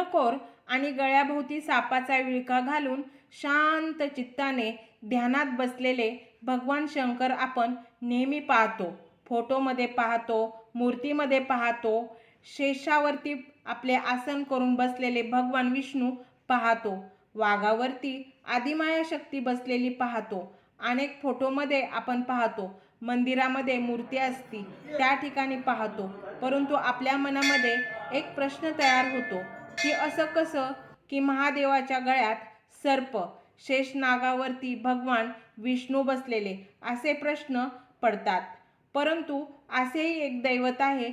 चंद्रकोर आणि गळ्याभोवती सापाचा विळखा घालून शांत चित्ताने ध्यानात बसलेले भगवान शंकर आपण नेहमी पाहतो. फोटोमध्ये पाहतो मूर्तीमध्ये पाहतो शेषावरती आपले आसन करून बसलेले भगवान विष्णू पाहतो. वाघावरती आदिमाया शक्ती बसलेली पाहतो. अनेक फोटोमध्ये आपण पाहतो. मंदिरामध्ये मूर्ती असती त्या ठिकाणी पाहतो. परंतु आपल्या मनामध्ये एक प्रश्न तयार होतो. की असं कसं की महादेवाच्या गळ्यात सर्प शेषनागावरती भगवान विष्णू बसलेले असे प्रश्न पडतात. परंतु असेही एक दैवत आहे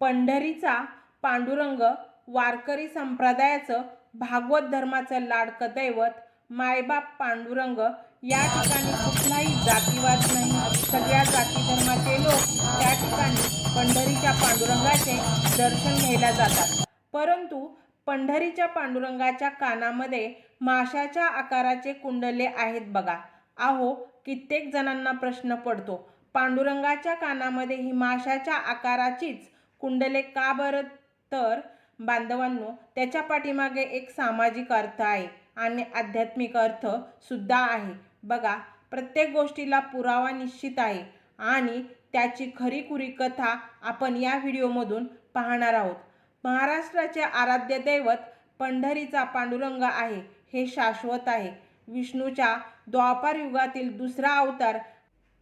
पंढरीचा पांडुरंग वारकरी संप्रदायाचं भागवत धर्माचं लाडकं दैवत मायबाप पांडुरंग या ठिकाणी कुठलाही जातीवाद नाही. सगळ्या जाती धर्माचे लोक त्या ठिकाणी पंढरीच्या पांडुरंगाचे दर्शन घ्यायला जातात. परंतु पंढरीच्या पांडुरंगाच्या कानामध्ये माशाच्या आकाराचे कुंडले आहेत बघा. आहो कित्येक जणांना प्रश्न पडतो पांडुरंगाच्या कानामध्ये ही माशाच्या आकाराचीच कुंडले का बरं? तर बांधवांनो त्याच्या पाठीमागे एक सामाजिक अर्थ आहे आणि आध्यात्मिक अर्थ सुद्धा आहे. बघा प्रत्येक गोष्टीला पुरावा निश्चित आहे आणि त्याची खरीखुरी कथा आपण या व्हिडिओमधून पाहणार आहोत. महाराष्ट्राचे आराध्य दैवत पंढरीचा पांडुरंग आहे हे शाश्वत आहे. विष्णूच्या द्वापार युगातील दुसरा अवतार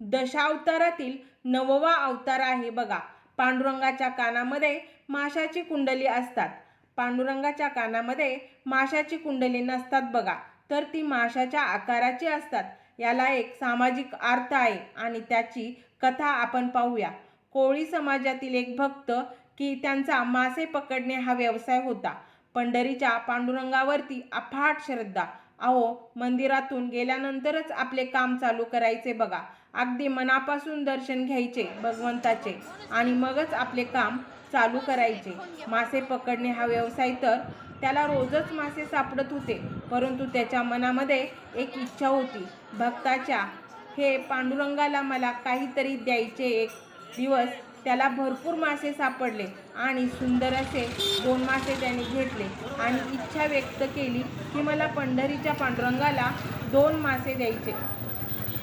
दशावतारातील नववा अवतार आहे बघा. पांडुरंगाच्या कानामध्ये माशाची कुंडली असतात. पांडुरंगाच्या कानामध्ये माशाची कुंडली नसतात बघा तर ती माशाच्या आकाराची असतात. याला एक सामाजिक अर्थ आहे आणि त्याची कथा आपण पाहूया. कोळी समाजातील एक भक्त की त्यांचा मासे पकडणे हा व्यवसाय होता. पंढरीच्या पांडुरंगावरती अफाट श्रद्धा. अहो मंदिरातून गेल्यानंतरच आपले काम चालू करायचे बघा. अगदी मनापासून दर्शन घ्यायचे भगवंताचे आणि मगच आपले काम चालू करायचे. मासे पकडणे हा व्यवसाय तर त्याला रोजच मासे सापडत होते परंतु त्याच्या मनामध्ये एक इच्छा होती. भक्ताच्या हे पांडुरंगाला मला काहीतरी द्यायचे एक दिवस त्याला भरपूर मासे सापडले आणि सुंदर असे दोन मासे त्याने घेतले. आणि इच्छा व्यक्त केली की मला पंढरीच्या पांडुरंगाला दोन मासे द्यायचे.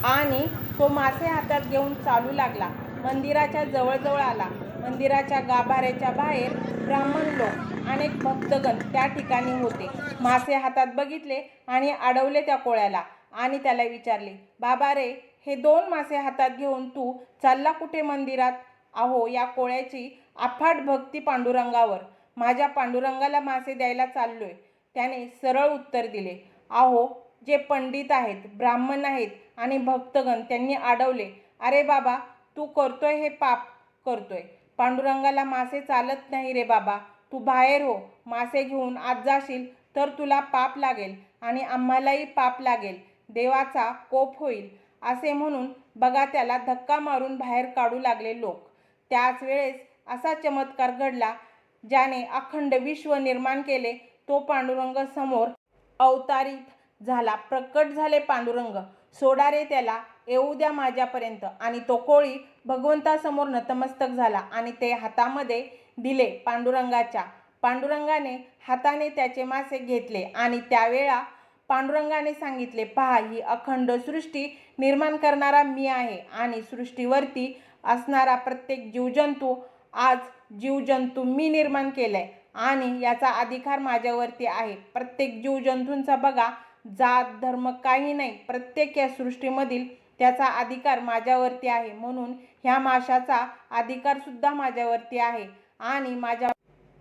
आणि तो मासे हातात घेऊन चालू लागला. मंदिराच्या जवळजवळ आला. मंदिराच्या गाभाऱ्याच्या बाहेर ब्राह्मण लोक अनेक भक्तगण त्या ठिकाणी होते. मासे हातात बघितले आणि अडवले त्या कोळ्याला आणि त्याला विचारले बाबा रे हे दोन मासे हातात घेऊन तू चालला कुठे मंदिरात? आहो या कोळ्याची अफाट भक्ती पांडुरंगावर. माझ्या पांडुरंगाला मासे द्यायला चाललोय. त्याने सरळ उत्तर दिले. अहो जे पंडित आहेत ब्राह्मण आहेत आणि भक्तगण त्यांनी अडवले अरे बाबा तू करतोय हे पाप करतोय. पांडुरंगाला मासे चालत नाही रे बाबा. तू बाहेर हो. मासे घेऊन आत जाशील तर तुला पाप लागेल आणि आम्हालाही पाप लागेल. देवाचा कोप होईल. असे म्हणून बघा त्याला धक्का मारून बाहेर काढू लागले लोक. त्याच वेळेस असा चमत्कार घडला ज्याने अखंड विश्व निर्माण केले. तो पांडुरंग समोर अवतारित झाला. प्रकट झाले पांडुरंग. सोडा रे त्याला येऊ द्या माझ्यापर्यंत. आणि तो कोळी भगवंतासमोर नतमस्तक झाला आणि ते हातामध्ये दिले पांडुरंगाच्या. पांडुरंगाने हाताने त्याचे मासे घेतले आणि त्यावेळा पांडुरंगाने सांगितले पहा ही अखंड सृष्टी निर्माण करणारा मी आहे आणि सृष्टीवरती असणारा प्रत्येक जीवजंतू आज जीवजंतू मी निर्माण केलाय आणि याचा अधिकार माझ्यावरती आहे. प्रत्येक जीवजंतूंचा बघा जात धर्म काही नाही प्रत्येक या सृष्टीमधील त्याचा अधिकार माझ्यावरती आहे. म्हणून ह्या माशाचा अधिकार सुद्धा माझ्यावरती आहे आणि माझ्या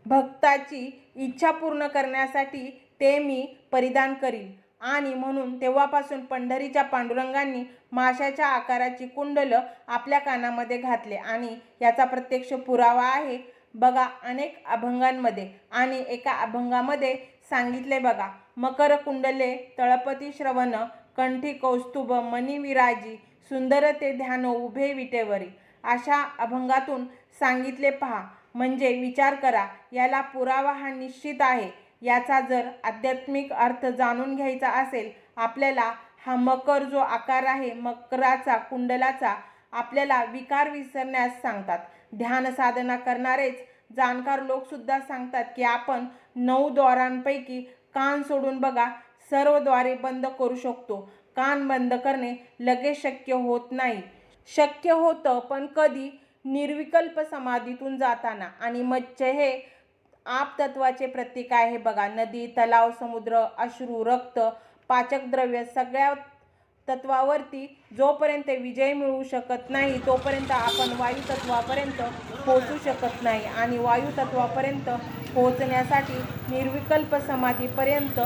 भक्ताची इच्छा पूर्ण करण्यासाठी ते मी परिधान करीन. आणि म्हणून तेव्हापासून पंढरीच्या पांडुरंगांनी माशाच्या आकाराची कुंडलं आपल्या कानामध्ये घातले. आणि याचा प्रत्यक्ष पुरावा आहे बघा अनेक अभंगांमध्ये. आणि एका अभंगामध्ये सांगितले बघा मकर कुंडले तळपती श्रवण कंठी कौस्तुभ मणिविराजी सुंदर ते ध्यान उभे विटेवरी. अशा अभंगातून सांगितले पहा. म्हणजे विचार करा याला पुरावा हा निश्चित आहे. याचा जर आध्यात्मिक अर्थ जाणून घ्यायचा असेल आपल्याला हा मकर जो आकार आहे मकराचा कुंडलाचा आपल्याला विकार विसरण्यास सांगतात. ध्यान साधना करणारेच जाणकार लोकसुद्धा सांगतात की आपण नऊ द्वारांपैकी कान सोडून बघा सर्वद्वारे बंद करू शकतो. कान बंद करणे लगेच शक्य होत नाही. शक्य होतं पण कधी निर्विकल्प समाधीतून जाताना. आणि मच्छ हे आप तत्वाचे प्रतीक आहे बघा. नदी तलाव समुद्र अश्रू रक्त पाचक द्रव्य सगळ्या तत्वावरती जोपर्यंत विजय मिळवू शकत नाही तोपर्यंत आपण वायू तत्वापर्यंत पोहोचू शकत नाही. आणि वायू तत्वापर्यंत पोहोचण्यासाठी निर्विकल्प समाधीपर्यंत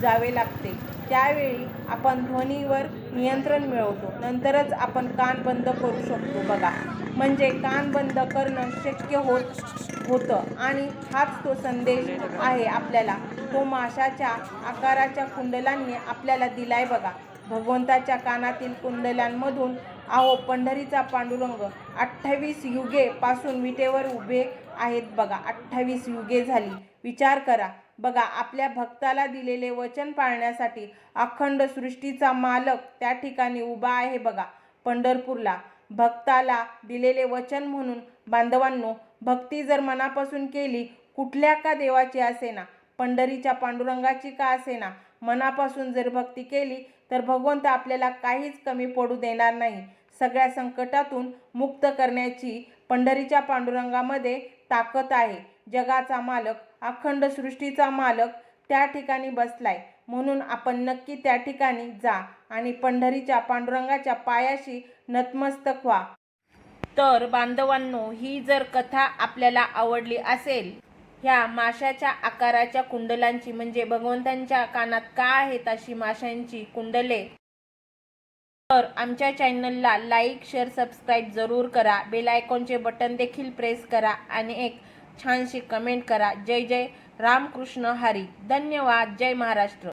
जावे लागते. त्यावेळी आपण ध्वनीवर नियंत्रण मिळवतो. नंतरच आपण कान बंद करू शकतो बघा. म्हणजे कान बंद करणं शक्य होत होतं. आणि हाच तो संदेश आहे आपल्याला. तो माशाच्या आकाराच्या कुंडलांनी आपल्याला दिलाय बघा. भगवंताच्या कानातील कुंडलांमधून आहो पंढरीचा पांडुरंग अठ्ठावीस युगे पासून विटेवर उभे आहेत बघा. अठ्ठावीस युगे झाली. विचार करा. बघा आपल्या भक्ताला दिलेले वचन पाळण्यासाठी अखंड सृष्टीचा मालक त्या ठिकाणी उभा आहे बघा. पंढरपूरला. भक्ताला दिलेले वचन म्हणून बांधवांनो भक्ती जर मनापासून केली कुठल्या का देवाची असेना? पंढरीच्या पांडुरंगाची का असेना? मनापासून जर भक्ती केली तर भगवंत आपल्याला काहीच कमी पडू देणार नाही. सगळ्या संकटातून मुक्त करण्याची पंढरीच्या पांडुरंगामध्ये ताकद आहे. जगाचा मालक अखंड सृष्टीचा मालक त्या ठिकाणी बसलाय. म्हणून आपण नक्की त्या ठिकाणी जा आणि पंढरीच्या पांडुरंगाच्या पायाशी नतमस्तक व्हा. तर बांधवांनो ही जर कथा आपल्याला आवडली असेल ह्या माशाच्या आकाराच्या कुंडलांची म्हणजे भगवंतांच्या कानात का आहेत अशी माशांची कुंडले तर आमच्या चॅनलला लाईक शेअर सबस्क्राईब जरूर करा. बेल आयकॉनचे बटन देखील प्रेस करा आणि एक छानशी कमेंट करा. जय जय रामकृष्ण हरी. धन्यवाद. जय महाराष्ट्र.